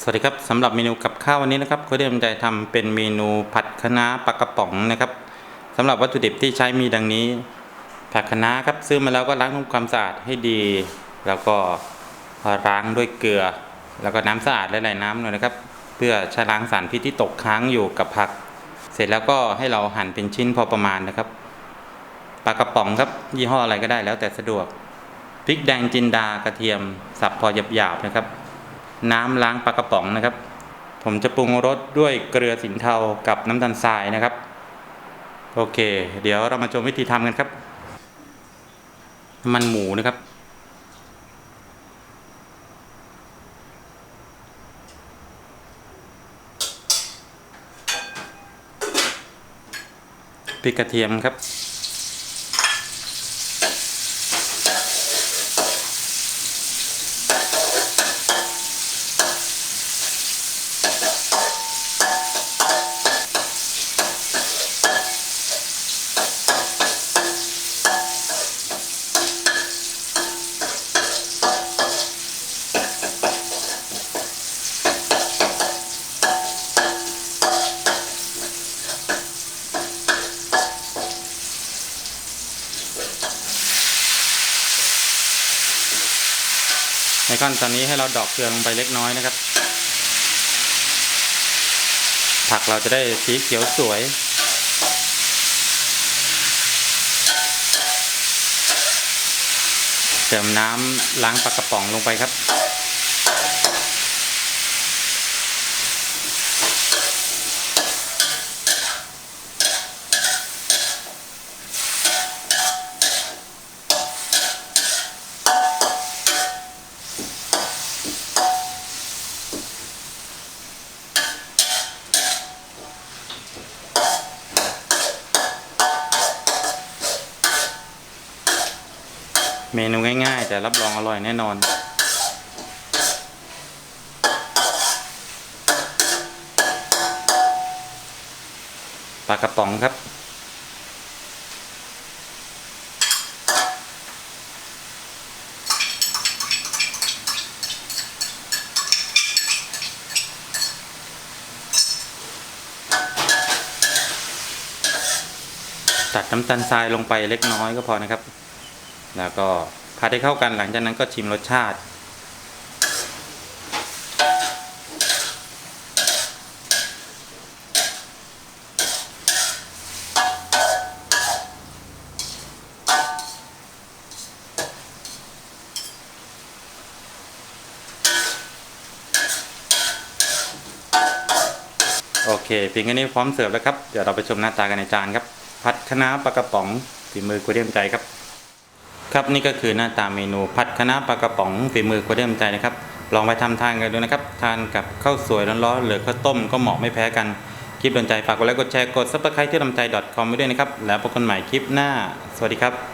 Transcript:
สวัสดีครับสำหรับเมนูกับข้าววันนี้นะครับก็เริ่มใจทำเป็นเมนูผัดคะน้าปลากระป๋องนะครับสำหรับวัตถุดิบที่ใช้มีดังนี้ ผักคะน้าครับซื้อมาแล้วก็ล้างทำความสะอาดให้ดี แล้วก็ล้างด้วยเกลือ แล้วก็น้ำสะอาดและไหลน้ำหน่อยนะครับ เพื่อช้ล้างสารพิษที่ตกค้างอยู่กับผัก เสร็จแล้วก็ให้เราหั่นเป็นชิ้นพอประมาณนะครับปลากระป๋องครับยี่ห้ออะไรก็ได้แล้วแต่สะดวกพริกแดงจินดากระเทียมสับพอหยาบๆนะครับ น้ำล้างปลากระป๋องนะครับ ผมจะปรุงรสด้วยเกลือสินเทากับน้ำตาลทรายนะครับโอเค เดี๋ยวเรามาชมวิธีทำกันครับน้ำมันหมูนะครับ พริกกระเทียมครับ ในขั้นตอนนี้ให้เราดอกเกลือลงไปเล็กน้อยนะครับ ผักเราจะได้สีเขียวสวย เติมน้ำล้างปลากระป๋องลงไปครับ เมนูง่ายๆ แต่รับรองอร่อยแน่นอนปลากระป๋องครับ ตัดน้ำตาลทรายลงไปเล็กน้อยก็พอนะครับ แล้วก็ผัดให้เข้ากันหลังจากนั้นก็ชิมรสชาติ โอเคเพียงแค่นี้พร้อมเสิร์ฟแล้วครับ เดี๋ยวเราไปชมหน้าตากันในจานครับ ผัดคะน้าปลากระป๋องฝีมือกุเดียมใจครับ ครับนี่ก็คือหน้าตาเมนูผัดคะน้าปลากระป๋องฝีมือกุเดิมใจนะครับ ลองไปทำทานกันดูนะครับ ทานกับข้าวสวยร้อนๆหรือข้าวต้มก็เหมาะไม่แพ้กัน คลิปโดนใจฝากกดไลค์กดแชร์กดซับสไครต์ที่ลำใจ .com ไว้ด้วยนะครับ แล้วพบกันใหม่คลิปหน้า สวัสดีครับ